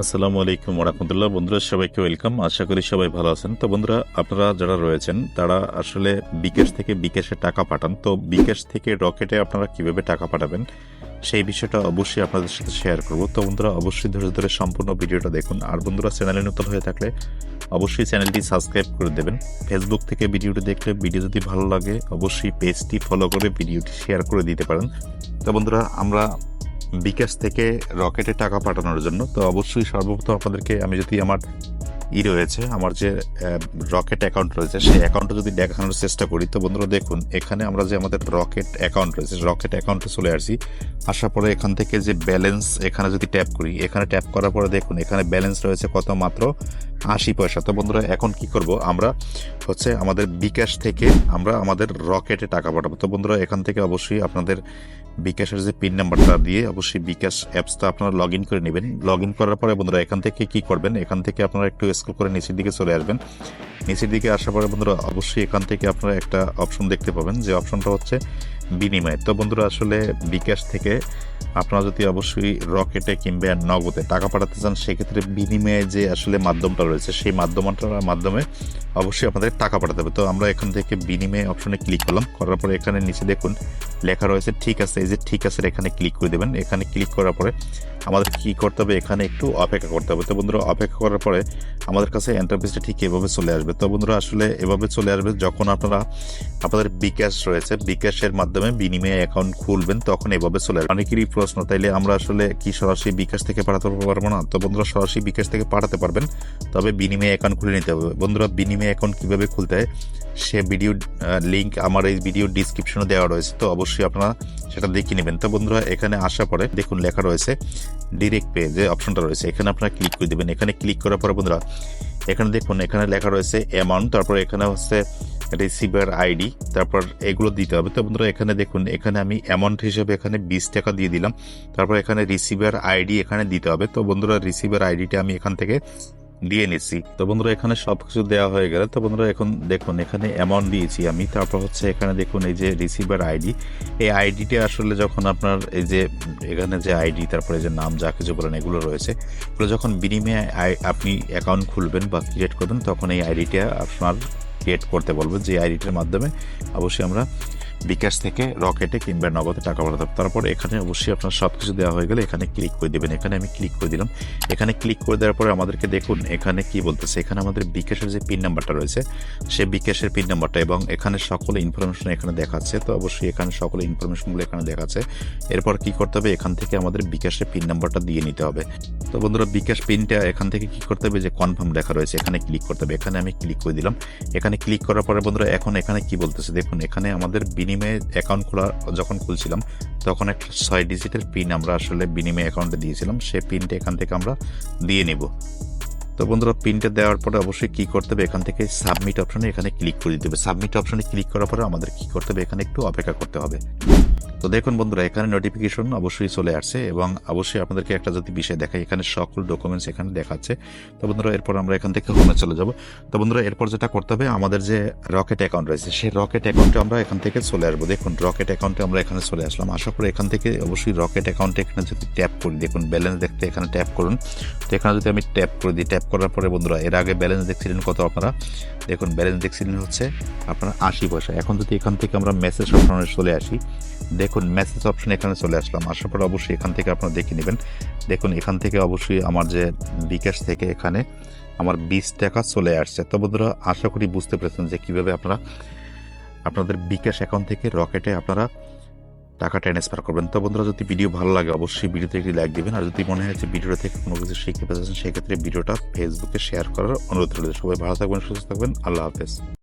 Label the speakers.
Speaker 1: আসসালামু আলাইকুম রহমতুল্লাহ বন্ধুরা, সবাইকে ওয়েলকাম। আশা করি সবাই ভালো আছেন। তো বন্ধুরা, আপনারা যারা রয়েছেন, তারা আসলে বিকাশ থেকে বিকাশে টাকা পাঠান। তো বিকাশ থেকে রকেটে আপনারা কীভাবে টাকা পাঠাবেন, সেই বিষয়টা অবশ্যই আপনাদের সাথে শেয়ার করব। তো বন্ধুরা, অবশ্যই ধরে ধরে সম্পূর্ণ ভিডিওটা দেখুন। আর বন্ধুরা, চ্যানেলে নতুন হয়ে থাকলে অবশ্যই চ্যানেলটি সাবস্ক্রাইব করে দেবেন। ফেসবুক থেকে ভিডিওটি দেখলে ভিডিও যদি ভালো লাগে, অবশ্যই পেজটি ফলো করে ভিডিওটি শেয়ার করে দিতে পারেন। তো বন্ধুরা, আমরা বিকাশ থেকে রকেটে টাকা পাঠানোর জন্য। তো অবশ্যই সর্বপ্রথম আপনাদেরকে, আমি যদি আমার ই রয়েছে, আমার যে রকেট অ্যাকাউন্ট রয়েছে, সেই অ্যাকাউন্টটা যদি দেখানোর চেষ্টা করি, তো বন্ধুরা দেখুন, এখানে আমরা যে আমাদের রকেট অ্যাকাউন্ট রয়েছে রকেট অ্যাকাউন্টে চলে আসি আসার পরে এখান থেকে যে ব্যালেন্স, এখানে যদি ট্যাপ করি, এখানে ট্যাপ করার পরে দেখুন, এখানে ব্যালেন্স রয়েছে কত মাত্র? আশি পয়সা। তো বন্ধুরা, এখন কি করব? আমরা হচ্ছে আমাদের বিকাশ থেকে আমরা আমাদের রকেটে টাকা পাঠাবো। তো বন্ধুরা, এখান থেকে অবশ্যই আপনাদের বিকাশের যে পিন নাম্বারটা দিয়ে অবশ্যই বিকাশ অ্যাপসটা আপনারা লগ করে নেবেন। লগ করার পরে বন্ধুরা, এখান থেকে কি করবেন? এখান থেকে আপনারা একটু স্কুল করে নিচের দিকে চলে আসবেন। নিচের দিকে আসার পরে বন্ধুরা অবশ্যই এখান থেকে আপনারা একটা অপশন দেখতে পাবেন। যে অপশনটা হচ্ছে বিনিময়। তো বন্ধুরা আসলে বিকাশ থেকে আপনারা যদি অবশ্যই রকেটে কিংবা নগদে টাকা পাঠাতে চান, সেক্ষেত্রে বিনিময়ে যে আসলে মাধ্যমটা রয়েছে, সেই মাধ্যমটার মাধ্যমে অবশ্যই আপনাদের টাকা পাঠাতে হবে। তো আমরা এখান থেকে বিনিময় অপশনে ক্লিক করলাম। করার পরে এখানে নিচে দেখুন লেখা রয়েছে, ঠিক আছে, এই যে ঠিক আছে, এখানে ক্লিক করে দেবেন। এখানে ক্লিক করার পরে আমাদের কি করতে হবে? এখানে একটু অপেক্ষা করতে হবে। তো বন্ধুরা, অপেক্ষা করার পরে আমাদের কাছে এন্টারপ্রাইজটা ঠিক এভাবে চলে আসবে। তো বন্ধুরা, আসলে এভাবে চলে আসবে যখন আপনারা, আপনাদের বিকাশ রয়েছে, বিকাশের মাধ্যমে বিনিময় অ্যাকাউন্ট খুলবেন, তখন এভাবে চলে আসবে। অনেকেরই প্রশ্ন, তাইলে আমরা আসলে কি সরাসরি বিকাশ থেকে পাঠাতে পারব না? তো বন্ধুরা, সরাসরি বিকাশ থেকে পাঠাতে পারবেন, তবে বিনিময় অ্যাকাউন্ট খুলে নিতে হবে। বন্ধুরা, বিনিময় অ্যাকাউন্ট কীভাবে খুলতে হয়? সে ভিডিও লিঙ্ক আমার এই ভিডিও ডিসক্রিপশনে দেওয়া রয়েছে। তো অবশ্যই আপনারা সেটা দেখে নেবেন। তো বন্ধুরা, এখানে আসার পরে দেখুন লেখা রয়েছে ডিরেক্ট পে যে অপশনটা রয়েছে। এখানে আপনারা ক্লিক করে দেবেন। এখানে ক্লিক করার পরে বন্ধুরা, এখানে দেখুন, এখানে লেখা রয়েছে অ্যামাউন্ট তারপর এখানে হচ্ছে রিসিভার আইডি তারপর এগুলো দিতে হবে। তো বন্ধুরা, এখানে দেখুন, এখানে আমি অ্যামাউন্ট হিসেবে এখানে বিশ টাকা দিয়ে দিলাম। তারপর এখানে রিসিভার আইডি এখানে দিতে হবে। তো বন্ধুরা রিসিভার আইডিটা আমি এখান থেকে দিয়ে নিচ্ছি। তো বন্ধুরা, এখানে সবকিছু দেওয়া হয়ে গেলে। তো বন্ধুরা, এখন দেখুন, এখানে অ্যামাউন্ট দিয়েছি আমি। তারপর হচ্ছে এখানে দেখুন, এই যে রিসিভার আইডি এই আইডিটা আসলে যখন আপনার এই যে, এখানে যে আইডি তারপরে যে নাম, যা কিছু বলেন, এগুলো রয়েছে। এগুলো যখন বিনিময়ে আপনি অ্যাকাউন্ট খুলবেন বা ক্রিয়েট করবেন, তখন এই আইডিটা আপনার ক্রিয়েট করতে বলব। যে আইডিটার মাধ্যমে অবশ্যই আমরা বিকাশ থেকে রকেটে কিংবা নগদে টাকা পাঠাতে হবে। তারপর এখানে অবশ্যই আপনার সব কিছু দেওয়া হয়ে গেলে এখানে ক্লিক করে দেবেন। এখানে আমি ক্লিক করে দিলাম। এখানে ক্লিক করে দেওয়ার পরে আমাদেরকে দেখুন, এখানে কি বলতেছে? এখানে আমাদের বিকাশের যে পিন নাম্বারটা রয়েছে, সে বিকাশের পিন নাম্বারটা এবং এখানে সকল ইনফরমেশন এখানে দেখাচ্ছে। তো অবশ্যই এখানে সকল ইনফরমেশনগুলো এখানে দেখাচ্ছে। এরপর কি করতে হবে? এখান থেকে আমাদের বিকাশের পিন নাম্বারটা দিয়ে নিতে হবে। তো বন্ধুরা বিকাশ পিনটা এখান থেকে কি করতে হবে? যে কনফার্ম লেখা রয়েছে, এখানে ক্লিক করতে হবে। এখানে আমি ক্লিক করে দিলাম। এখানে ক্লিক করার পরে বন্ধুরা এখন এখানে কি বলতেছে? দেখুন, এখানে আমাদের বিনিময়ে অ্যাকাউন্ট খোলা, যখন খুলছিলাম, তখন একটা ছয় ডিজিটের পিন আমরা আসলে বিনিময় অ্যাকাউন্টে দিয়েছিলাম। সেই পিনটা এখান থেকে আমরা দিয়ে নিব। তো বন্ধুরা পিনটা দেওয়ার পরে অবশ্যই কি করতে হবে? এখান থেকে সাবমিট অপশনে এখানে ক্লিক করে দিতে হবে। সাবমিট অপশনে ক্লিক করার পরে আমাদের কি করতে হবে? এখানে একটু অপেক্ষা করতে হবে। তো দেখুন বন্ধুরা, এখানে নোটিফিকেশন অবশ্যই চলে আসছে এবং অবশ্যই আপনাদেরকে একটা যদি বিষয় দেখায় এখানে সকল ডকুমেন্টস এখানে দেখাচ্ছে। তো বন্ধুরা, এরপর আমরা এখান থেকে হোমে চলে যাব। তো বন্ধুরা, এরপর যেটা করতে হবে, আমাদের যে রকেট অ্যাকাউন্ট রয়েছে, সেই রকেট অ্যাকাউন্টে আমরা এখান থেকে চলে আসব। দেখুন রকেট অ্যাকাউন্টে আমরা এখানে চলে আসলাম। আশা পরে এখান থেকে অবশ্যই রকেট অ্যাকাউন্টে এখানে যদি ট্যাপ করি, দেখুন ব্যালেন্স দেখতে এখানে ট্যাপ করুন। তো এখানে যদি আমি ট্যাপ করে দিই ট্যাপ করার পরে বন্ধুরা, এর আগে ব্যালেন্স দেখছিলেন কত আপনারা? দেখুন ব্যালেন্স দেখছিলেন হচ্ছে আপনার আশি পয়সা। এখন যদি এখান থেকে আমরা মেসেজ অপশনে চলে আসি দেখুন মেসেজ অপশন এখানে চলে আসলাম। আসার পর অবশ্যই এখান থেকে আপনারা দেখে নেবেন। দেখুন, এখান থেকে অবশ্যই আমার যে বিকাশ থেকে এখানে আমার বিশ টাকা চলে আসছে। তো বন্ধুরা, আশা করি বুঝতে পেরেছেন যে কীভাবে আপনারা আপনাদের বিকাশ অ্যাকাউন্ট থেকে রকেটে আপনারা টাকা ট্রান্সফার করবেন। তো বন্ধুরা, যদি ভিডিও ভালো লাগে, অবশ্যই ভিডিওতে একটি লাইক দিবেন। আর যদি মনে হয় যে ভিডিওটা থেকে কোনো কিছু শিখতে পেরেছেন, সেক্ষেত্রে ভিডিওটা ফেসবুকে শেয়ার করার অনুরোধ রইল। সবাই ভালো থাকবেন, সুস্থ থাকবেন। আল্লাহ হাফেজ।